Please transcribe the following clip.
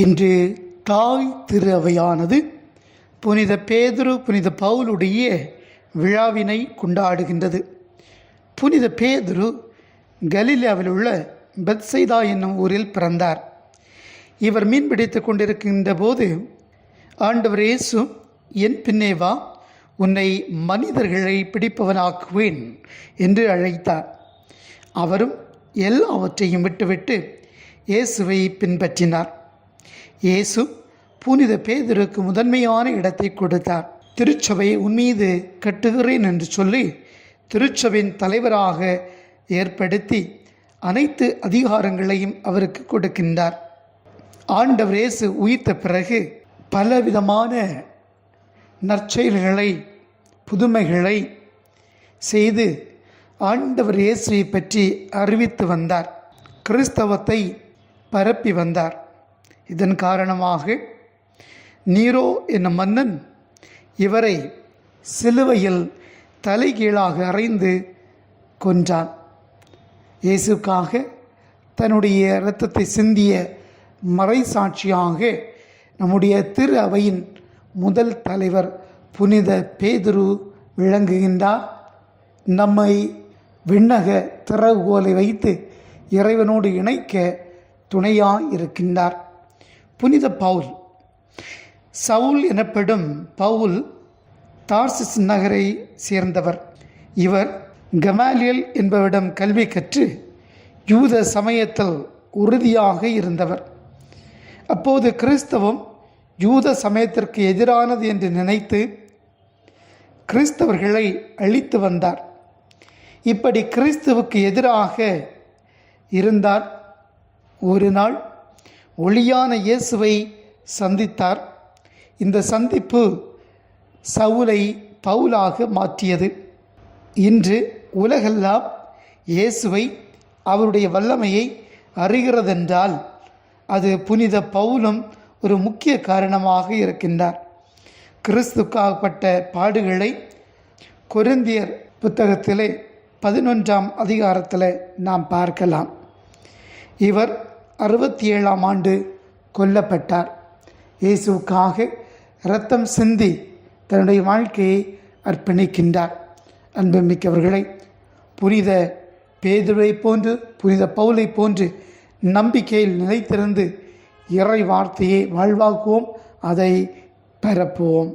இன்று தாய் திரு அவையானது புனித பேதுரு புனித பவுலுடைய விழாவினை கொண்டாடுகின்றது. புனித பேதுரு கலிலியாவில் உள்ள பெத்சைதா என்னும் ஊரில் பிறந்தார். இவர் மீன் பிடித்துக் கொண்டிருக்கின்ற போது ஆண்டவர் இயேசு என் பின்னேவா உன்னை மனிதர்களை பிடிப்பவனாக்குவேன் என்று அழைத்தார். அவரும் எல்லாவற்றையும் விட்டுவிட்டு இயேசுவை பின்பற்றினார். இயேசு புனித பேதருக்கு முதன்மையான இடத்தை கொடுத்தார். திருச்சபையை உன்மீது கட்டுகிறேன் என்று சொல்லி திருச்சபையின் தலைவராக ஏற்படுத்தி அனைத்து அதிகாரங்களையும் அவருக்கு கொடுக்கின்றார். ஆண்டவர் இயேசு உயிர்த்த பிறகு பலவிதமான நற்செயல்களை புதுமைகளை செய்து ஆண்டவர் இயேசுவை பற்றி அறிவித்து வந்தார். கிறிஸ்தவத்தை பரப்பி வந்தார். இதன் காரணமாக நீரோ என்னும் மன்னன் இவரை சிலுவையில் தலைகீழாக அறைந்து கொன்றான். இயேசுக்காக தன்னுடைய இரத்தத்தை சிந்திய மறைசாட்சியாக நம்முடைய திரு அவையின் முதல் தலைவர் புனித பேதுரு விளங்குகின்றார். நம்மை விண்ணக திறவுகோலை வைத்து இறைவனோடு இணைக்க துணையாக இருக்கின்றார் புனித பவுல். சவுல் எனப்படும் பவுல் தார்சிஸ் நகரை சேர்ந்தவர். இவர் கமாலியல் என்பவரிடம் கல்வி கற்று யூத சமயத்தில் உறுதியாக இருந்தவர். அப்போது கிறிஸ்தவம் யூத சமயத்திற்கு எதிரானது என்று நினைத்து கிறிஸ்தவர்களை அழித்து வந்தார். இப்படி கிறிஸ்துவுக்கு எதிராக இருந்தார். ஒரு நாள் ஒளியான இயேசுவை சந்தித்தார். இந்த சந்திப்பு சவுலை பவுலாக மாற்றியது. இன்று உலகெல்லாம் இயேசுவை அவருடைய வல்லமையை அறிகிறதென்றால் அது புனித பவுலும் ஒரு முக்கிய காரணமாக இருக்கின்றார். கிறிஸ்துக்காகப்பட்ட பாடுகளை கொருந்தியர் புத்தகத்திலே பதினொன்றாம் அதிகாரத்தில் நாம் பார்க்கலாம். இவர் அறுபத்தி ஏழாம் ஆண்டு கொல்லப்பட்டார். இயேசுக்காக இரத்தம் சிந்தி தன்னுடைய வாழ்க்கையை அர்ப்பணிக்கின்றார். அன்புமிக்கவர்களை புனித பேதுரை போன்று புனித பவுலை போன்று நம்பிக்கையில் நிலைத்திருந்து இறை வார்த்தையை வாழ்வாக்குவோம் அதை பரப்புவோம்